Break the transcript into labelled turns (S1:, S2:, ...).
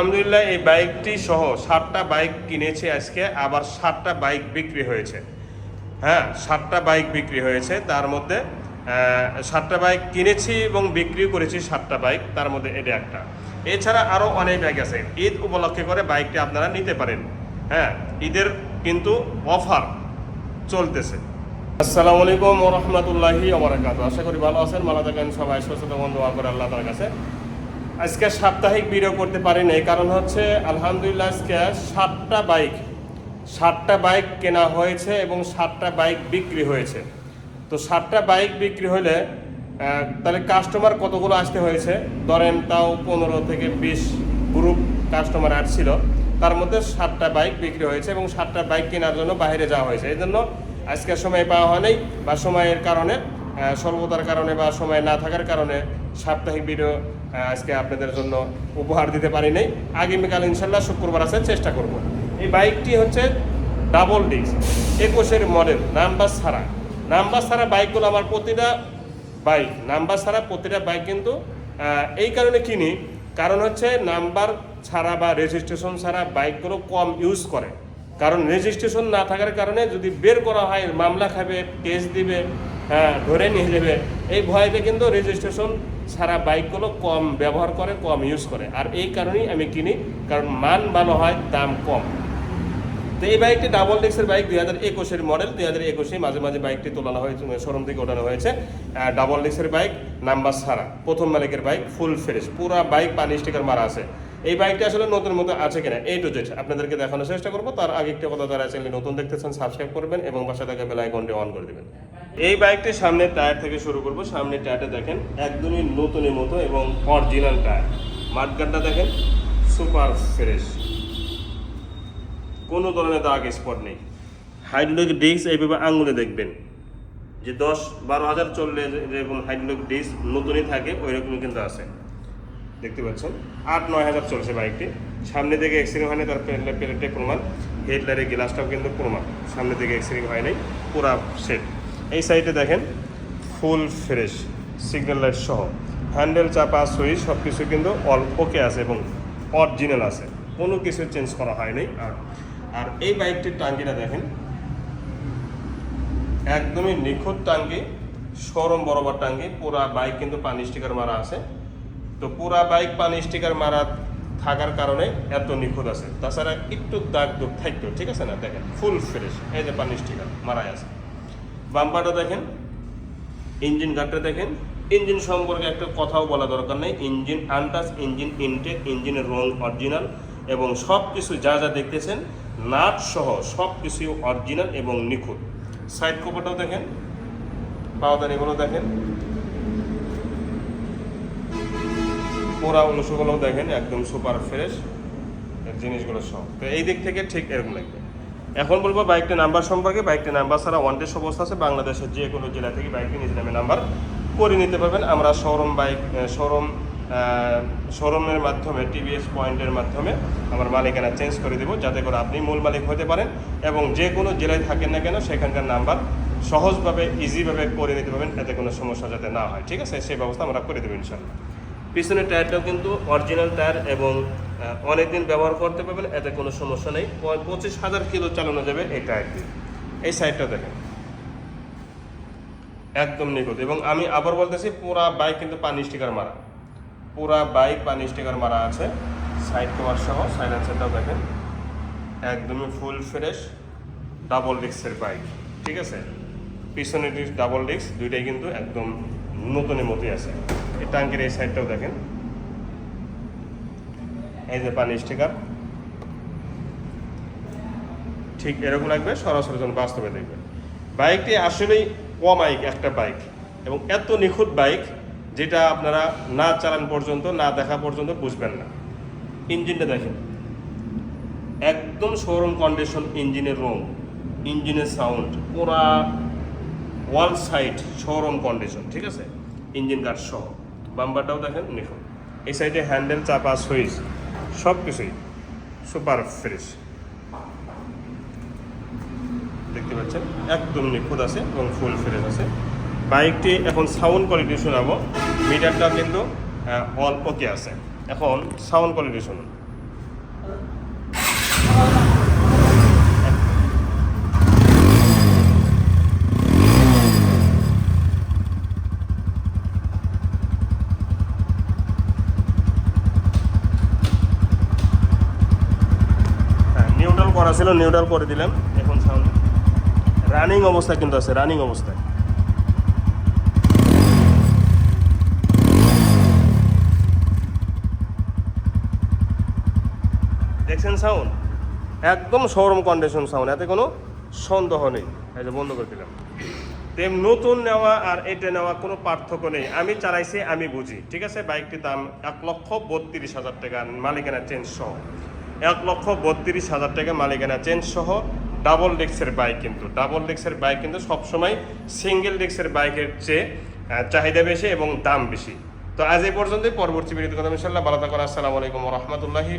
S1: আলহামদুলিল্লাহ, এই বাইকটি সহ সাতটা বাইক কিনেছি আজকে, আবার সাতটা বাইক বিক্রি হয়েছে। হ্যাঁ সাতটা বাইক বিক্রি হয়েছে, তার মধ্যে সাতটা বাইক কিনেছি এবং বিক্রি করেছি সাতটা বাইক, তার মধ্যে এটা একটা। এছাড়া আরও অনেক বাইক আছে, ঈদ উপলক্ষে করে বাইকটি আপনারা নিতে পারেন। হ্যাঁ ঈদের কিন্তু অফার চলতেছে। আসসালামু আলাইকুম রহমতুল্লাহি ওবরাকাত আশা করি ভালো আছেন, ভালো থাকেন সবাই, সুস্থ বন্ধু আল্লাহ তার কাছে। আজকে সাপ্তাহিক ভিডিও করতে পারি নাই, কারণ হচ্ছে আলহামদুলিল্লাহ আজকে সাতটা বাইক সাতটা বাইক কেনা হয়েছে এবং সাতটা বাইক বিক্রি হয়েছে। তো সাতটা বাইক বিক্রি হলে তাহলে কাস্টমার কতগুলো আসতে হয়েছে? ধরেন তাও পনেরো থেকে বিশ গ্রুপ কাস্টমার আসছিল, তার মধ্যে সাতটা বাইক বিক্রি হয়েছে এবং সাতটা বাইক কেনার জন্য বাইরে যাওয়া হয়েছে। এই জন্য আজকে সময় পাওয়া হয়নি বা সময়ের কারণে স্বল্পতার কারণে বা সময় না থাকার কারণে সাপ্তাহিক ভিডিও আজকে আপনাদের জন্য উপহার দিতে পারি নাই আগামীকাল ইনশাল্লাহ শুক্রবার আসার চেষ্টা করব। এই বাইকটি হচ্ছে ডাবল ডিস্ক, একুশের মডেল, নাম্বার ছাড়া। নাম্বার ছাড়া বাইকগুলো আমার প্রতিটা বাইক, নাম্বার ছাড়া প্রতিটা বাইক কিন্তু এই কারণে কিনি। কারণ হচ্ছে নাম্বার ছাড়া বা রেজিস্ট্রেশন ছাড়া বাইকগুলো কম ইউজ করে। কারণ রেজিস্ট্রেশন না থাকার কারণে যদি বের করা হয়, মামলা খাবে, কেস দিবে হ্যাঁ ধরে নিয়ে যাবে এই ভয়তে কিন্তু রেজিস্ট্রেশন ছাড়া বাইকগুলো কম, ব্যবহার করে কম ইউজ করে। আর এই কারণেই আমি কিনি, কারণ মান ভালো হয়, দাম কম। তো এই বাইকটি ডাবল ডিক্সের বাইক, দুই হাজার একুশের মডেল দুই হাজার একুশে মাঝে মাঝে বাইকটি তোলানো হয়েছে শোরুম থেকে ওঠানো হয়েছে। ডাবল ডিক্সের বাইক নাম্বার সারা প্রথম মালিকের বাইক ফুল ফ্রেশ পুরো বাইক পানি স্টিকার মারা আছে। এই বাইকটি আসলে নতুন মতো আছে কিনা এই টু জেড আপনাদেরকে দেখানোর চেষ্টা করব। তার আগে একটা কথা যারা চ্যানেল নতুন দেখতেছেন সাবস্ক্রাইব করবেন এবং পাশে থাকা বেল অন করে দেবেন। এই বাইকটি সামনে টায়ার থেকে শুরু করব। সামনে টায়ারটা দেখেন, একদমই নতুনের মতো এবং অরিজিনাল টায়ার। মাঠগাটটা দেখেন সুপার ফ্রেশ কোনো ধরনের দাগ স্পট নেই। হাইড্রোলিক ডিস্ক এইভাবে আঙুলে দেখবেন। যে দশ বারো হাজার চললে যেরকম হাইড্রোলিক ডিস্ক নতুনই থাকে ওই রকমই কিন্তু আছে। দেখতে পাচ্ছেন? আট, নয় হাজার চলছে বাইকটি। সামনে থেকে এক্সিডেন্ট হয়নি, তার প্লেটে প্রমাণ। হেডলাইটের গ্লাসটাও কিন্তু প্রমাণ। সামনে দিকে এক্সিডেন্ট হয় নাই, পুরা সেট এই সাইডে দেখেন ফুল ফ্রেশ, সিগন্যাল লাইট সহ। হ্যান্ডেল, চাপা, সুইচ সব কিছু কিন্তু অল ওকে আছে এবং অরিজিনাল আছে। কোনো কিছু চেঞ্জ করা হয়নি। আর আর এই বাইকটির টাঙ্কিটা দেখেন, একদমই নিখুঁত টাঙ্কি শোরুম বরাবর টাঙ্কি, পুরা বাইক কিন্তু পানি স্টিকার মারা আছে। তো পুরা বাইক পানি স্টিকার মারা থাকার কারণে এত নিখুঁত আছে। তাছাড়া একটু দাগ দুগ থাকতো ঠিক আছে না? দেখেন, ফুল ফ্রেশ, এই যে পানি স্টিকার মারাই আছে। বাম্পারটা দেখেন ইঞ্জিন গার্ডটা দেখেন। ইঞ্জিন সম্পর্কে একটা কথাও বলা দরকার নেই। ইঞ্জিন আনটাচ ইঞ্জিন ইনটেক ইঞ্জিনের রং অরিজিনাল এবং সব কিছু যা যা দেখতেছেন, নাট সহ সব কিছু অরিজিনাল এবং নিখুঁত। সাইড কভারটাও দেখেন পাওদানিগুলো দেখেন। পোড়া অংশগুলো দেখেন, একদম সুপার ফ্রেশ জিনিসগুলো সব। তো এই দিক থেকে ঠিক এরকম লাগবে। এখন বলব বাইকটা নাম্বার সম্পর্কে বাইকটা নাম্বার ছাড়া ওয়ান্টেড অবস্থা আছে। বাংলাদেশের যে কোনো জেলা থেকে বাইকটি নিজ নামে নাম্বার করে নিতে পারবেন। আমরা শোরুম বাইক শোরুম শোরুমের মাধ্যমে টিভিএস পয়েন্টের মাধ্যমে আমার মালিকানা চেঞ্জ করে দেবো, যাতে করে আপনি মূল মালিক হতে পারেন এবং যে কোনো জেলায় থাকেন না কেন, সেখানকার নাম্বার সহজভাবে ইজিভাবে করে নিতে পারবেন, এতে কোনো সমস্যা যাতে না হয়। ঠিক আছে? সেই ব্যবস্থা আমরা করে দেবো ইনশাল্লাহ পিছনের টায়ারটাও কিন্তু অরিজিনাল টায়ার এবং অনেক দিন ব্যবহার করতে পারবেন, এতে কোনো সমস্যা নেই। পঁচিশ হাজার কিলো চালানো যাবে এই টায়ার দিয়ে এই সাইডটা দেখেন। একদম নিখুঁত। এবং আমি আবার বলতেছি, পুরা বাইক কিন্তু পানি স্টিকার মারা। পুরা বাইক পানি স্টিকার মারা আছে। সাইড কভার সহ সাইলেন্সারটাও দেখেন। একদমই ফুল ফ্রেশ ডাবল ডিস্কের বাইক ঠিক আছে? পিছনে ডিস্ক ডাবল ডিস্ক দুইটাই কিন্তু একদম নতুনের মতোই আছে। এই ট্যাঙ্কের এই সাইডটাও দেখেন। এই যে পানি স্টিকার। ঠিক এরকম লাগবে, সরাসরি যখন বাস্তবে দেখবে। বাইকটি আসলেই অমাইক একটা বাইক এবং এত নিখুঁত বাইক যেটা আপনারা না চালান পর্যন্ত, না দেখা পর্যন্ত বুঝবেন না। ইঞ্জিনটা দেখেন। একদম শোরুম কন্ডিশন ইঞ্জিনের রং, ইঞ্জিনের সাউন্ড পুরা ওয়াল সাইড শোরুম কন্ডিশন ঠিক আছে? ইঞ্জিন গার্ড সহ। বাম্বারটাও দেখেন নিখুঁত। এই সাইডে হ্যান্ডেল চাপা সুইচ সব কিছুই সুপার ফ্রেশ। দেখতে পাচ্ছেন, একদম নিখুঁত আছে এবং ফুল ফ্রেশ আছে। বাইকটি এখন সাউন্ড কোয়ালিটি শোনাবো। মিটারটা কিন্তু অল ওকে আছে। এখন সাউন্ড কোয়ালিটি শুনুন হ্যাঁ নিউট্রাল করা ছিল নিউট্রাল করে দিলাম। এখন সাউন্ড রানিং অবস্থা কিন্তু আছে রানিং অবস্থায়। দেখছেন সাউন্ড একদম শোরুম কন্ডিশন সাউন্ড এতে কোনো সন্দেহ নেই। এই যে বন্ধ করে দিলাম। তেম নতুন নেওয়া আর এটা নেওয়া কোনো পার্থক্য নেই। আমি চালাইছি, আমি বুঝি। ঠিক আছে, বাইকটির দাম এক লক্ষ বত্রিশ হাজার টাকা মালিকানা চেঞ্জ সহ। এক লক্ষ বত্রিশ হাজার টাকা মালিকানা চেঞ্জ সহ ডাবল ডেক্সের বাইক কিন্তু ডাবল ডেক্সের বাইক কিন্তু সবসময় সিঙ্গেল ডেক্সের বাইকের চেয়ে চাহিদা বেশি এবং দাম বেশি। তো আজ এই পর্যন্তই, পরবর্তী ভিডিওতে কথা ইনশাল্লাহ ভালো থাকুন, আসসালামু আলাইকুম রহমতুল্লাহি